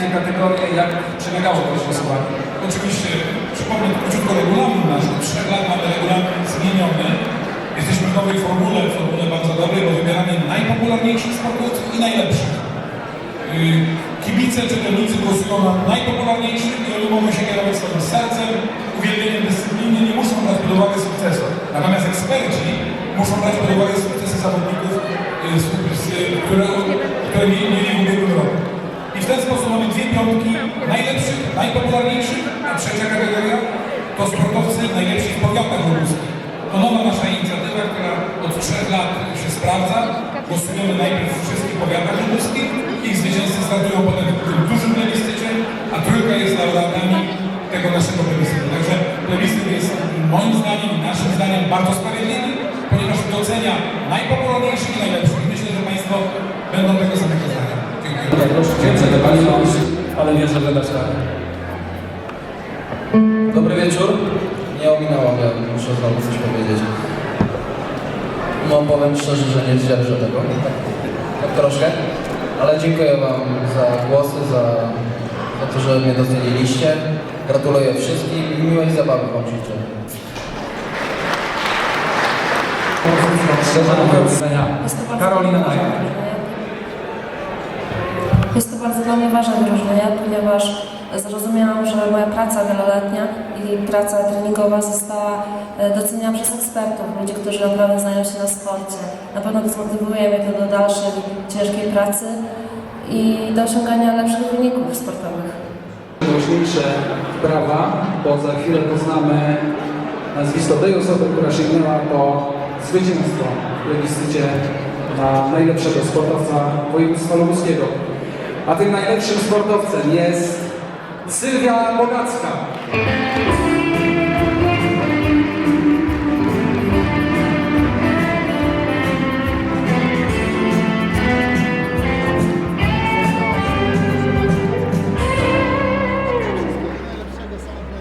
tę kategorię, jak przebiegało to głosowanie. Oczywiście przypomnę króciutko regulamin nasz. Od 3 lat mamy regulamin zmieniony. Jesteśmy w nowej formule, formule bardzo dobrej, bo wybieramy najpopularniejszych sportowców i najlepszych. Yy, kibice, czytelnicy głosują na najpopularniejszych i lubimy się kierować swoim sercem, uwielbieniem dyscypliny, nie muszą brać pod uwagę sukcesu. Natomiast eksperci muszą brać pod uwagę sukcesy zawodników, yy, najpopularniejszych, a trzecia kategoria to sportowcy najlepsi w powiatach lubuskich. To nowa nasza inicjatywa, która od trzech lat się sprawdza. Głosujemy najpierw w wszystkich powiatach lubuskich, ich zwycięzcy startują potem w tym dużym plebiscycie, a trójka jest laureatami tego naszego plebiscytu. Także plebiscyt jest moim zdaniem i naszym zdaniem bardzo sprawiedliwy, ponieważ docenia najpopularniejszych i najlepszych. Myślę, że Państwo będą tego samego zdania. Dziękuję. Więcej do Pani Maus, ale wierzę, że dasz radę. Dobry wieczór. Nie ominęło mnie, muszę znowu coś powiedzieć. No powiem szczerze, że nie zdzierżę tego. Tak, tak troszkę. Ale dziękuję Wam za głosy, za, za to, że mnie doceniliście. Gratuluję wszystkim i miłej zabawy Wam życzę. Szczerze mówiąc, Jest to bardzo Karolina wyróżnienie. Jest to bardzo dla mnie ważne wyróżnienie, ponieważ zrozumiałam, że moja praca wieloletnia i praca treningowa została e, doceniona przez ekspertów, ludzi, którzy naprawdę znają się na sporcie. Na pewno zmotywuje mnie to do dalszej ciężkiej pracy i do osiągania lepszych wyników sportowych. Głośniejsze brawa, bo za chwilę poznamy nazwisko tej osoby, która sięgnęła po zwycięstwo w plebiscycie na najlepszego sportowca województwa lubuskiego. A tym najlepszym sportowcem jest Sylwia Bogacka.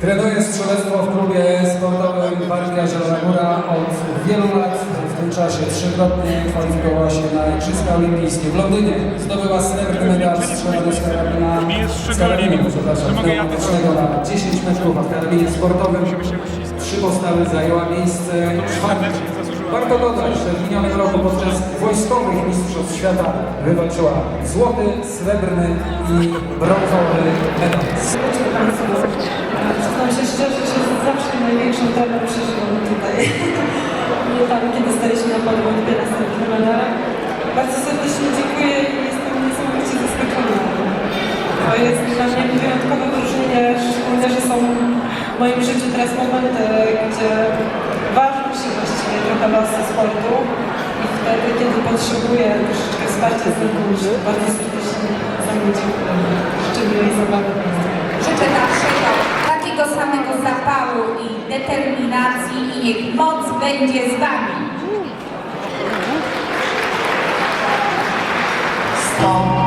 Trenuje strzelectwo w klubie sportowym Partia Zielona Góra od wielu lat. W tym czasie trzykrotnie kwalifikowała się na Igrzyska Olimpijskie w Londynie. Zdobyła srebrny medal strzelany z karabina, z karabinu, przepraszam, na 10 metrów, a w karabinie sportowym trzy postawy zajęła miejsce czwarte. Warto dodać, że w minionym roku podczas wojskowych mistrzostw świata wywalczyła złoty, srebrny i brązowy medal. Przyznam się szczerze, że zawsze największą traumę przeżyłam tutaj. Nie tam, kiedy staliśmy na polu odbiera następny medal. Bardzo serdecznie dziękuję i jestem niesamowicie zaskoczona. To jest dla mnie wyjątkowe wyróżnienie, szczególnie, że są w moim życiu teraz momenty, gdzie ważą się właściwie trochę losy sportu i wtedy, kiedy potrzebuję troszeczkę wsparcia z zewnątrz, bardzo serdecznie za mnie dziękuję. Życzę miłej zabawy. Życzę dalszego takiego samego zapału i determinacji i niech moc będzie z Wami. Stąd